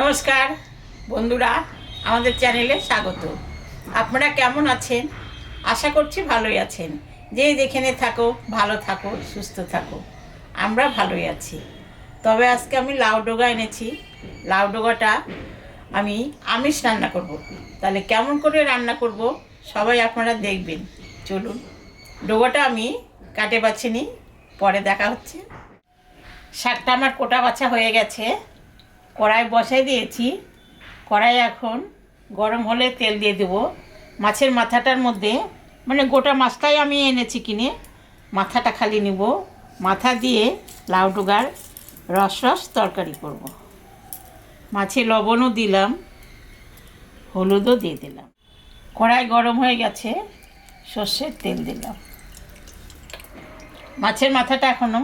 নমস্কার, বন্ধুরা, আমাদের চ্যানেলে স্বাগত। আপনারা কেমন আছেন? আশা করছি ভালোই আছেন। যে যেখানে থাকো, ভালো থাকো, সুস্থ থাকো। আমরা ভালোই আছি। তবে আজকে আমি লাউ ডোগা এনেছি। লাউ ডোগাটা আমি আমিষ রান্না করব। তাহলে কেমন করে রান্না করব? সবাই আপনারা দেখবেন। চলুন, ডোগাটা আমি কাটে বাছিনি পরে দেখা হচ্ছে। শাকটা আমার কোটা বাছা হয়ে গেছে। কড়াই বসাই দিয়েছি। কড়াই এখন গরম হলে তেল দিয়ে দেবো। মাছের মাথাটার মধ্যে মানে গোটা মাছটাই আমি এনেছি কিনে, মাথাটা খালি নিব। মাথা দিয়ে লাউ ডুগার, রস রস তরকারি করব। মাছে লবণও দিলাম, হলুদও দিয়ে দিলাম। কড়াই গরম হয়ে গেছে, সর্ষের তেল দিলাম। মাছের মাথাটা এখনও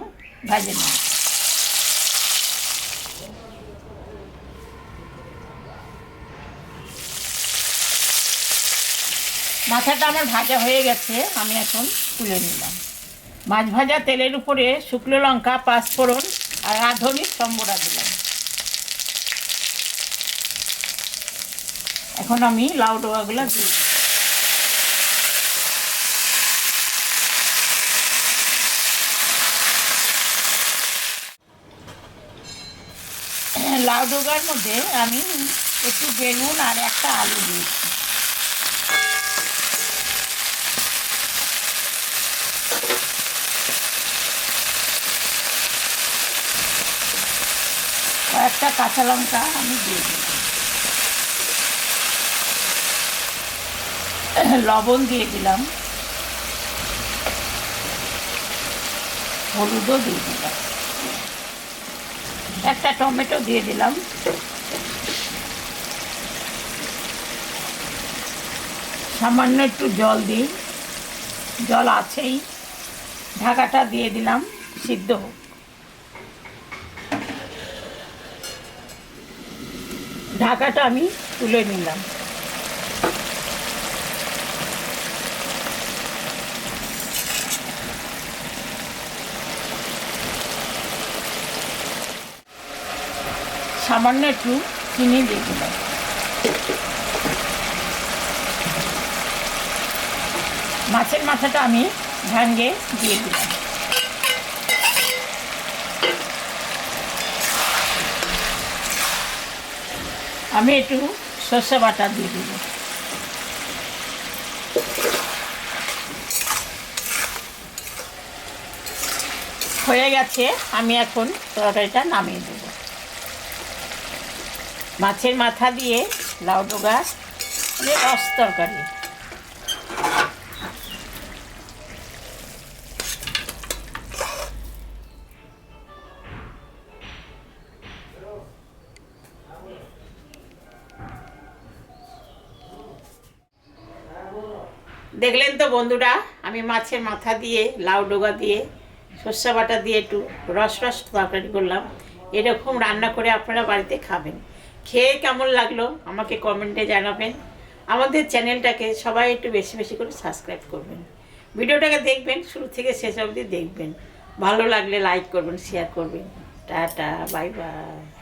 ভাজে না। মাথাটা আমার ভাজা হয়ে গেছে, আমি এখন তুলে নিলাম। মাছ ভাজা তেলের উপরে শুকনো লঙ্কা, পাঁচফোড়ন আর রাঁধুনি সম্বরা দিলাম। এখন আমি লাউ ডোকাগুলো দিই লাউ ডোকার মধ্যে আমি একটু বেগুন আর একটা আলু দিয়েছি। কয়েকটা কাঁচা লঙ্কা আমি দিয়ে দিলাম। লবণ দিয়ে দিলাম। হলুদও দিয়ে দিলাম। একটা টমেটো দিয়ে দিলাম। সামান্য একটু জল দিই। জল আছেই। ঢাকাটা দিয়ে দিলাম, সিদ্ধ ঢাকাটা আমি তুলে নিলাম। সামান্য একটু চিনি দিয়ে দিলাম। মাছের মাথাটা আমি ভাঙ্গে দিয়ে দিলাম। আমি একটু সর্ষে বাটা দিয়ে দিব হয়ে গেছে, আমি এখন তরকারিটা নামিয়ে দেব। মাছের মাথা দিয়ে লাউ ডোগা রস তরকারি। দেখলেন তো বন্ধুরা, আমি মাছের মাথা দিয়ে, লাউ ডোগা দিয়ে, সর্ষে বাটা দিয়ে একটু রস রস তরকারি করলাম। এরকম রান্না করে আপনারা বাড়িতে খাবেন। খেয়ে কেমন লাগল আমাকে কমেন্টে জানাবেন। আমাদের চ্যানেলটাকে সবাই একটু বেশি বেশি করে সাবস্ক্রাইব করবেন। ভিডিওটাকে দেখবেন, শুরু থেকে শেষ অবধি দেখবেন। ভালো লাগলে লাইক করবেন শেয়ার করবেন। Tata, bye bye.